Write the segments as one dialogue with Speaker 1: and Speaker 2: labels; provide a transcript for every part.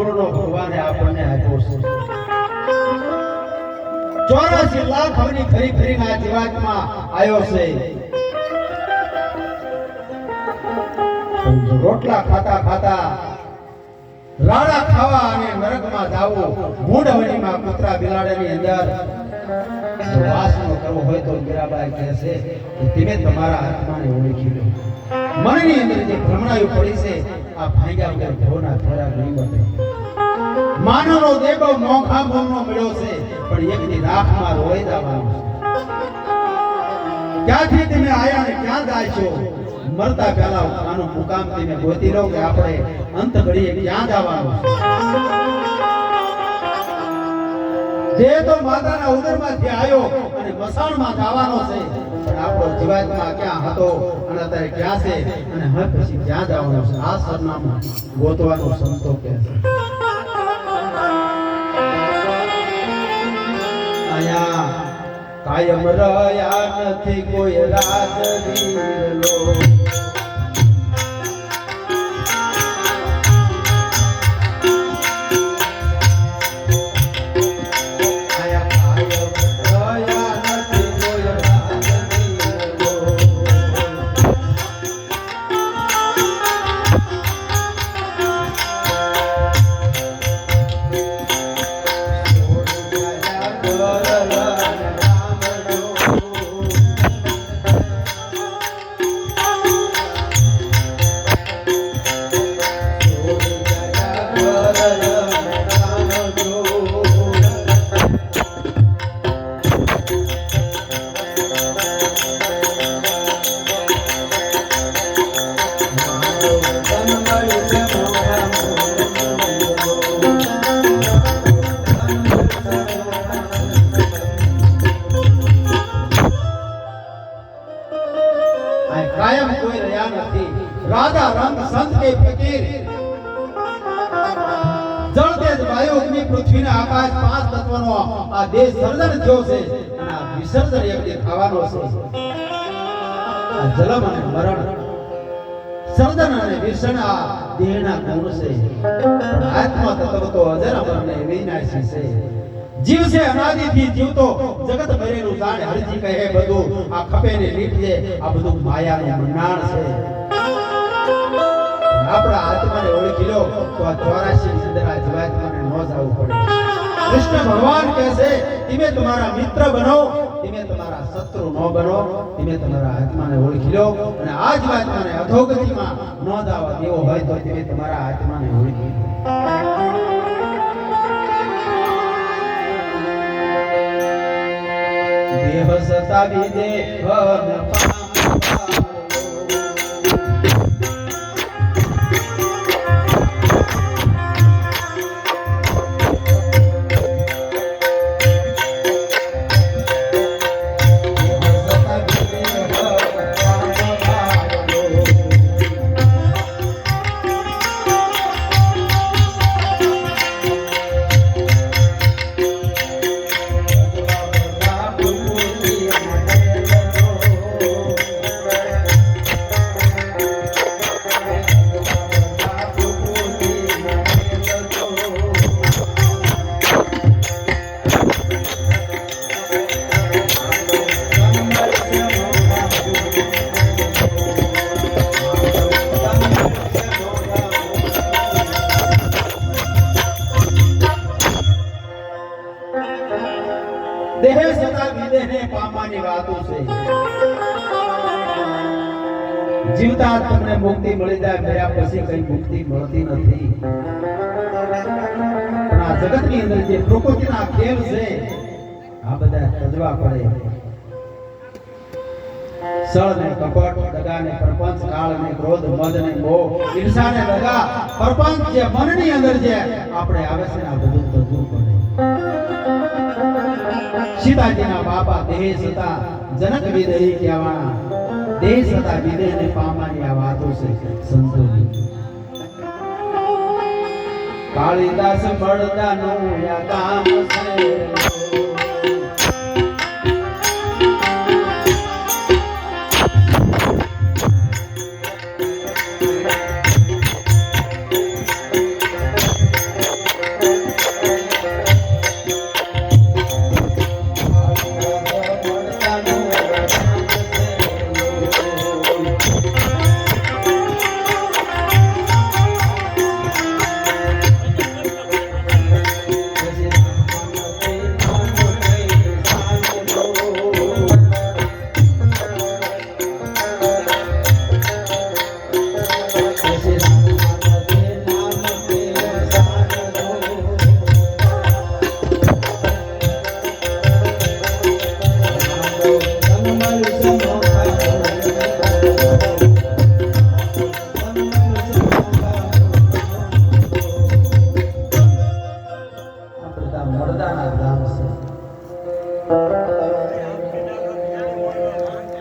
Speaker 1: ઓળખવા ભગવાને આપણને આપ્યો છે. ચોરાસી લાખ હવની ફરી ખરીને આ જીવાતમાં આવ્યો છે. રોટલા ખાતા ખાતા રાડા ખાવા અને નરકમાં જાવું મૂળ કૂતરા બિલાડાની અંદર વાસનો કરવો હોય તો મીરાબાઈ કહે છે કે તમે તમારા આત્માને ઓળખી લો. મનની અંદર જે ભ્રમણાયું પડી છે, આ ભાંગ્યા વગર ભવના થોડા નહીં બને માનવનો દેબો મોખા મોંનો મળ્યો છે, પણ એક દી રાખમાં રોઈ દાવાનો ક્યાંથી તમે આયા ને ક્યાં જાય છો? મરતા પહેલા આનો મુકામ તમે ગોતી લો કે આપણે અંત ઘડીએ ક્યાં જવાનું જે તો માતાના ઉદરમાંથી આવ્યો અને મસાણમાં જવાનો છે, પણ આપણો જીવાતમાં ક્યાં હતો અને અત્યારે ક્યાં છે અને હવે પછી ક્યાં જવાનું છે? આ સરનામું ગોતવાનું સંતો કહે છે. આયા કાયમ રહ્યા નથી કોઈ રાજવીરલો આયા આ કાયમ કોઈ રહ્યા નથી. રાધા રંગ સંત કે ફકીર. જળ તેજ વાયુ અગ્નિ પૃથ્વી ને આકાશ પાંચ તત્વનો આ દેહ સર્જન થયો છે. અને આ વિસર્જન યજ્ઞ થવાનો છે. આ જલમ અને મરણ. સર્જન અને વિસર્જન આ દેહના ગુણ છે. આત્મા તત્વ તો અજર અમર વિનાશી છે. જીવ છે, અનાદિથી જીવતો, જગત ભરેલું જાણે હરજી કહે બધું. આ ખપે ને લીટજે આ બધું માયાનું મંડાણ છે. આપણા આત્માને ઓળખી લો તો આ ચોરાશી ની અંદર આ જીવાત્માને ન જવું પડે. કૃષ્ણ ભગવાન કહે છે, તમે તમારા મિત્ર બનો, તમે તમારા શત્રુ ન બનો, તમે તમારા આત્માને ઓળખી લો અને આ આત્માને અધોગતિમાં ન દાવા દેવો હોય તો તમે તમારા આત્માને ઓળખી લો. દેહ સતાવી દેહ દેહ સદા વિદેહને પામવાની વાતો છે જીવતા તમને મુક્તિ મળી જાય ગયા પછી કઈ મુક્તિ મળતી નથી પણ આ જગતની અંદર જે પ્રકૃતિના ખેલ છે આ બધા તજવા પડે સળ ને કપટ દગા ને પ્રપંચ કાળ ને ક્રોધ મદ ને મોહ ઈર્ષા ને દગા પ્રપંચ જે મનની અંદર જે આપણે આવે છે આ બધું તજવું પડે સીતાજીના બાપા દેહ સતા જનક વિદેહી કહેવાના. દેહ સતા વિદેહ ને પામવાની આ વાતો છે સંતોની કાળીદાસ મળદાનું યા કામ છે.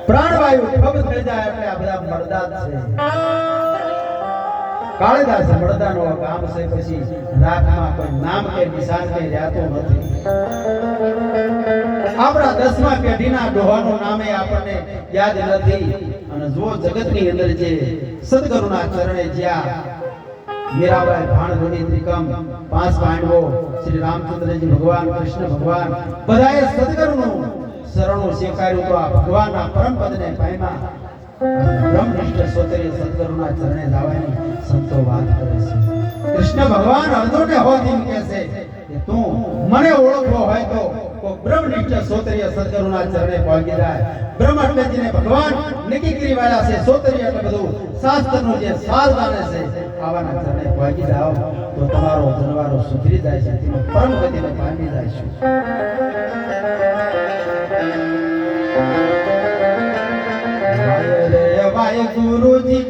Speaker 1: પ્રાણવાયુ ઠપ થઈ જાય એટલે આ બધા મરદાત છે. કાળીદાસ મરદાનો કામ છે પછી રાતમાં કોઈ નામ કે નિશાન કે રહેતો નથી. આપણા દસમા પેઢીના ડોહાનું નામે આપણને યાદ નથી. અને જો જગતની અંદર જે સદગુરુના ચરણે જ્યાં મીરાબાઈ ભાણધણી ત્રિકમ, પાંચ પાંડવો, શ્રી રામચંદ્રજી ભગવાન, કૃષ્ણ ભગવાન, બધાએ સદગુરુનું શરણો સ્વીકાર્યું તો આ ભગવાનના પરમ પદને પામ્યા બ્રહ્મનિષ્ઠ સોતરીય સદગુરુના ચરણે જવાની સંતો વાત કરે છે. કૃષ્ણ ભગવાન અર્જુનને હોતી કહે છે કે તું મને ઓળખવો હોય તો બ્રહ્મનિષ્ઠ સોતરીય સદગુરુના ચરણે પહોંચી જાય. બ્રહ્મ ભગવાન નક્કી વાળા છે સોતરીય એટલે બધું શાસ્ત્રનું જે સાર જાણે છે, આવાના ચરણે પહોંચી જાઓ. તો તમારો ધનવારો સુધરી જાય છે તેનો પરમ ગતિને પામી જાય છે. વાય રે, વાય ગુરુજી